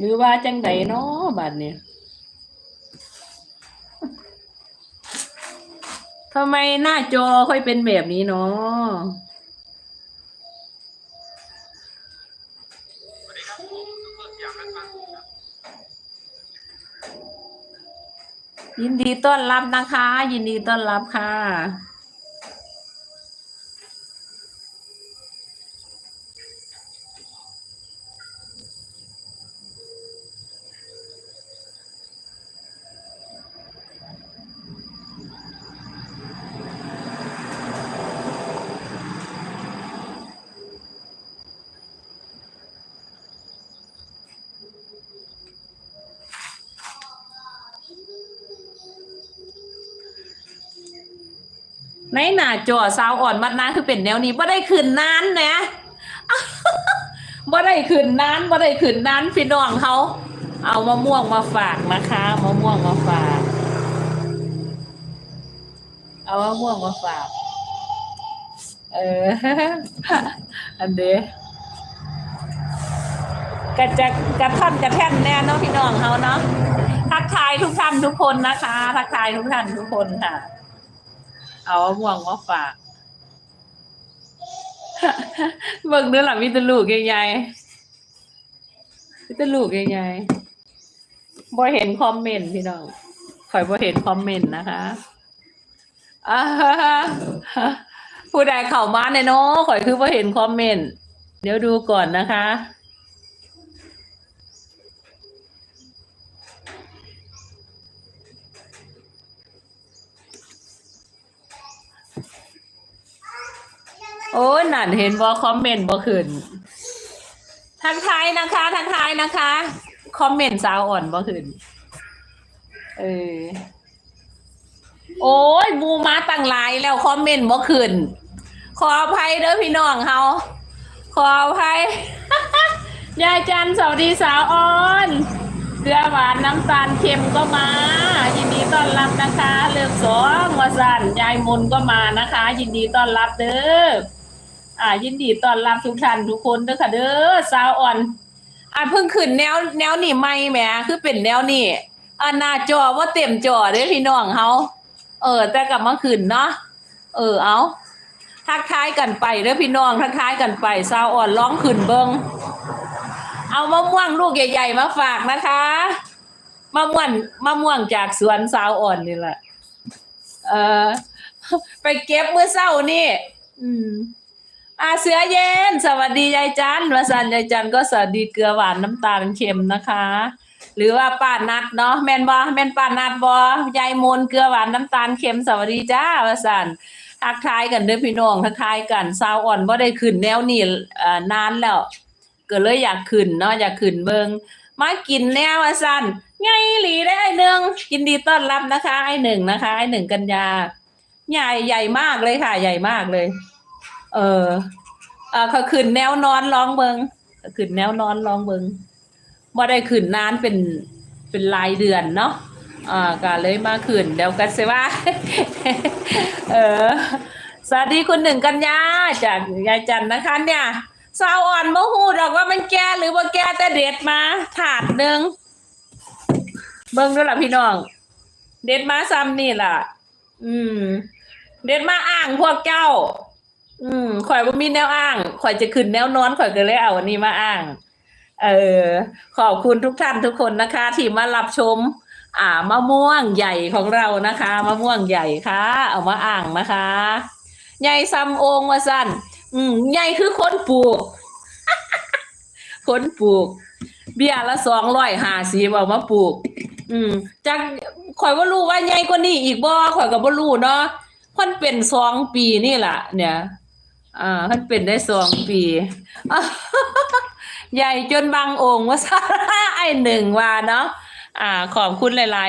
หรือว่าจังใดเนาะบัดเนี่ยทำไมหน้าจอค่อยเป็นแบบนี้เนาะยินดีต้อนรับนะคะ ยินดีต้อนรับค่ะ ในหน้าจอสาวอ่อนมัดน้าคือเป็นแนวนี้บ่ได้ขึ้นนานนะบ่ได้ขึ้นนานบ่ได้ขึ้นนานพี่น้องเขาเอามะม่วงมาฝากนะคะมะม่วงมาฝาก เอามะม่วงมาฝาก เออ อันเดะกระจะกระท่อนกระแท่นแน่เนาะพี่น้องเขาเนาะทักทายทุกท่านทุกคนนะคะ ทักทายทุกท่านทุกคนค่ะ เอาม่วงมาฝากเบิ่งเด้อหล่ะมีแตลูกใหญ่ๆมีแตลูกใหญ่ๆบ่เห็นคอมเมนต์พี่น้องข่อยบ่เห็นคอมเมนต์นะคะผู้ใดเข้ามาเนี่ยเนาะข่อยคือบ่เห็นคอมเมนต์ เดี๋ยวดูก่อนนะคะ โอ้นั่นเห็นว่าคอมเมนต์บ่ขึ้นทักทายนะคะทักทายนะคะ คอมเมนต์สาวอ่อนบ่ขึ้นเออโอ้ยหมูมาตั้งหลายแล้วคอมเมนต์บ่ขึ้นขออภัยเด้อพี่น้องเฮาขออภัยยายจันสวัสดีสาวอ่อนเกลือหวานน้ำตาลเค็มก็มา ยินดีต้อนรับนะคะ เลือกสองวสันยายมนก็มานะคะ ยินดีต้อนรับเด้อ อ่า ยินดีต้อนรับทุกท่านทุกคนเด้อค่ะเด้อสาวอ่อน อ่าเพิ่งขึ้นแนวแนวนี่ไม่แหมคือเป็นแนวนี่อ่าหน้าจอว่าเต็มจอเด้อพี่น้องเฮาเออ แต่กลับมาขึ้นเนาะเออเอาทักทายกันไปเด้อพี่น้องทักทายกันไปสาวอ่อนร้องขึ้นเบิงเอามะม่วงลูกใหญ่ ๆ มาฝากนะคะมะม่วงมะม่วงจากสวนสาวอ่อนนี่แหละเออไปเก็บเมื่อเช้านี่ อืม อาเสือเย็น สวัสดียายจันวสันยายจันก็สวัสดีเกลือหวานน้ำตาลเค็มนะคะ หรือว่าป้านัดเนาะแม่นบอแม่นป้านัดบอยายมนเกลือหวานน้ำตาลเค็มสวัสดีจ้าวสันทักทายกันเด้อพี่น้องทักทายกันสาวอ่อนบ่ได้ขึ้นแนวนี่นานแล้วก็เลยอยากขึ้นเนาะอยากขึ้นเบิงมากินแนววสันไงหลีได้ไอหนึ่งยินดีต้อนรับนะคะไอหนึ่งนะคะไอหนึ่งกันยา ใหญ่ใหญ่มากเลยค่ะ ใหญ่มากเลย เออเอ่าเขาขึ้นแนวนอนร้องเบิงขาขึ้นแนวนอนร้องเบิงบ่ได้ขึ้นนานเป็นเป็นรายเดือนเนาะอ่าก็เลยมาขึ้นเดี๋ยวกันสิว่า เออสวัสดีคุณหนึ่งกันยาจากยายจันนะคะ เนี่ยสาวอ่อนบ่ฮู้ดอกว่ามันแก่หรือว่าแก่แต่เด็ดมาถาดหนึ่งเบิ่งด้วยล่ะพี่น้อง เด็ดมาซ้ำนี่ล่ะ อืม เด็ดมาอ่างพวกเจ้า อืมข่อยบ่มีแนวอ้างข่อยจะขึ้นแนวนอนข่อยก็เลยเอาอันนี้มาอ้าง เออขอบคุณทุกท่านทุกคนนะคะ ที่มารับชม อ่ามะม่วงใหญ่ของเรานะคะมะม่วงใหญ่ค่ะ เอามาอ่างนะคะใหญ่ซ้ำองว่าสั้นอืมใหญ่คือคนปลูก คนปลูก เบี้ยละสองร้อยห้าสิบเอามาปลูก อืมจากข่อยว่ารู้ว่าใหญ่กว่านี้อีกบ่ข่อยก็บ่รู้เนาะเพิ่นเป็นสองปีนี่แหละเนี่ย อ่าเพิ่นเป็นได้สองปี ใหญ่จนบางองค์ว่าซะไอหนึ่งว่าเนาะอ่าขอบคุณหลาย ๆ